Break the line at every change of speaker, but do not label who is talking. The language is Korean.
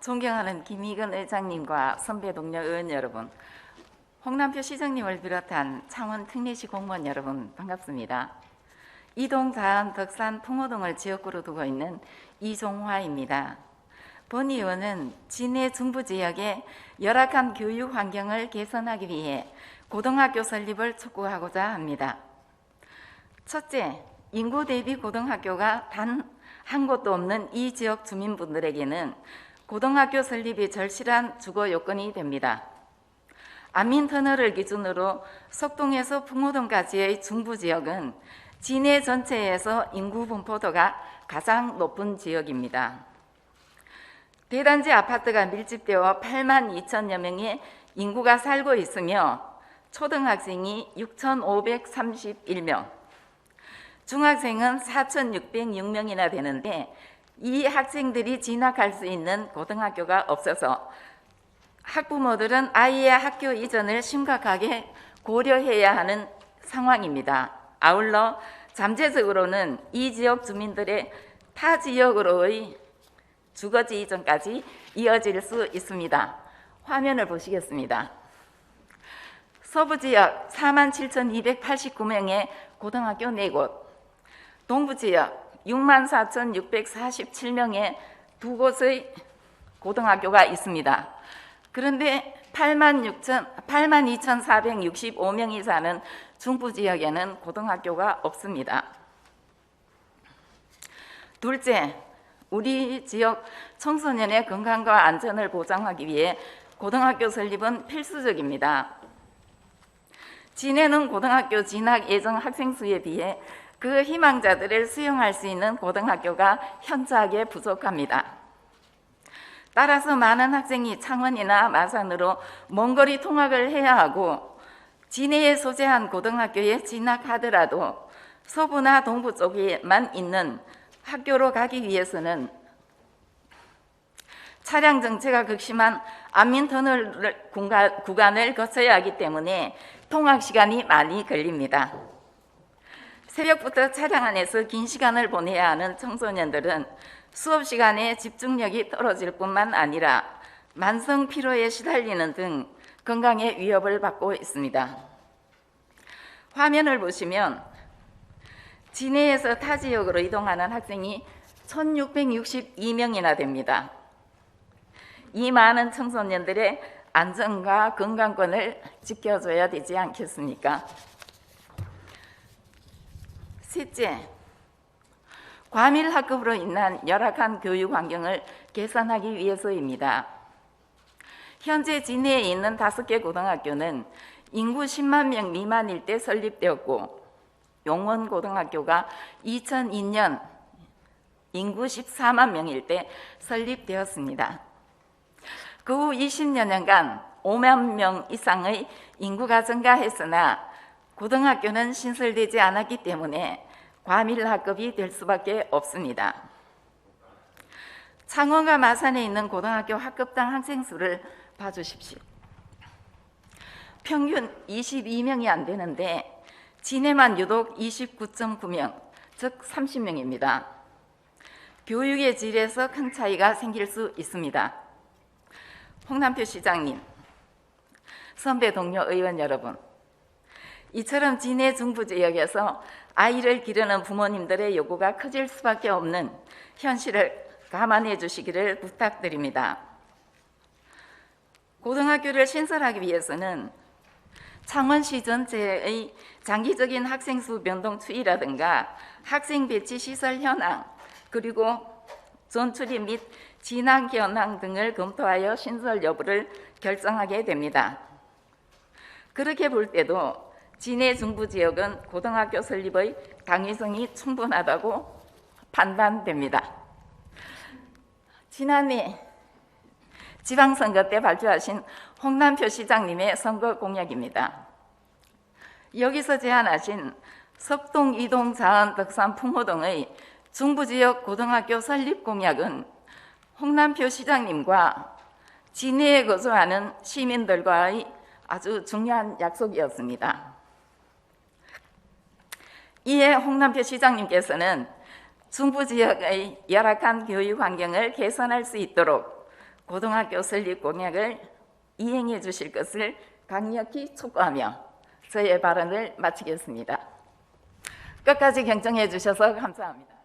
존경하는 김희근 의장님과 선배 동료 의원 여러분, 홍남표 시장님을 비롯한 창원 특례시 공무원 여러분 반갑습니다. 이동 자안 덕산 풍호동을 지역구로 두고 있는 이종화입니다. 본 의원은 진해 중부 지역의 열악한 교육 환경을 개선하기 위해 고등학교 설립을 촉구하고자 합니다. 첫째, 인구 대비 고등학교가 단 한 곳도 없는 이 지역 주민분들에게는 고등학교 설립이 절실한 주거 요건이 됩니다. 안민터널을 기준으로 석동에서 풍호동까지의 중부 지역은 진해 전체에서 인구 분포도가 가장 높은 지역입니다. 대단지 아파트가 밀집되어 8만 2천여 명의 인구가 살고 있으며 초등학생이 6,531명, 중학생은 4,606명이나 되는데 이 학생들이 진학할 수 있는 고등학교가 없어서 학부모들은 아이의 학교 이전을 심각하게 고려해야 하는 상황입니다. 아울러 잠재적으로는 이 지역 주민들의 타 지역으로의 주거지 이전까지 이어질 수 있습니다. 화면을 보시겠습니다. 서부 지역 47,289명의 고등학교 4곳, 동부 지역 64,647명의 두 곳의 고등학교가 있습니다. 그런데 8만 6천 8만 2,465명이 사는 중부 지역에는 고등학교가 없습니다. 둘째, 우리 지역 청소년의 건강과 안전을 보장하기 위해 고등학교 설립은 필수적입니다. 진해는 고등학교 진학 예정 학생 수에 비해 그 희망자들을 수용할 수 있는 고등학교가 현저하게 부족합니다. 따라서 많은 학생이 창원이나 마산으로 먼 거리 통학을 해야 하고 진해에 소재한 고등학교에 진학하더라도 서부나 동부 쪽에만 있는 학교로 가기 위해서는 차량 정체가 극심한 안민터널 구간을 거쳐야 하기 때문에 통학 시간이 많이 걸립니다. 새벽부터 차량 안에서 긴 시간을 보내야 하는 청소년들은 수업 시간에 집중력이 떨어질 뿐만 아니라 만성 피로에 시달리는 등 건강에 위협을 받고 있습니다. 화면을 보시면 진해에서 타 지역으로 이동하는 학생이 1662명이나 됩니다. 이 많은 청소년들의 안전과 건강권을 지켜줘야 되지 않겠습니까? 셋째, 과밀 학급으로 인한 열악한 교육 환경을 개선하기 위해서입니다. 현재 진해에 있는 다섯 개 고등학교는 인구 10만 명 미만일 때 설립되었고 용원 고등학교가 2002년 인구 14만 명일 때 설립되었습니다. 그 후 20여 년간 5만 명 이상의 인구가 증가했으나 고등학교는 신설되지 않았기 때문에 과밀 학급이 될 수밖에 없습니다. 창원과 마산에 있는 고등학교 학급당 학생 수를 봐주십시오. 평균 22명이 안 되는데 진해만 유독 29.9명, 즉 30명입니다. 교육의 질에서 큰 차이가 생길 수 있습니다. 홍남표 시장님, 선배 동료 의원 여러분, 이처럼 진해 중부 지역에서 아이를 기르는 부모님들의 요구가 커질 수밖에 없는 현실을 감안해 주시기를 부탁드립니다. 고등학교를 신설하기 위해서는 창원시 전체의 장기적인 학생 수 변동 추이라든가 학생 배치 시설 현황 그리고 전출입 및 진학 현황 등을 검토하여 신설 여부를 결정하게 됩니다. 그렇게 볼 때도 진해 중부 지역은 고등학교 설립의 당위성이 충분하다고 판단됩니다. 지난해 지방선거 때 발표하신 홍남표 시장님의 선거 공약입니다. 여기서 제안하신 석동, 이동, 자원, 덕산, 풍호동의 중부 지역 고등학교 설립 공약은 홍남표 시장님과 진해에 거주하는 시민들과의 아주 중요한 약속이었습니다. 이에 홍남표 시장님께서는 중부 지역의 열악한 교육 환경을 개선할 수 있도록 고등학교 설립 공약을 이행해 주실 것을 강력히 촉구하며 저의 발언을 마치겠습니다. 끝까지 경청해 주셔서 감사합니다.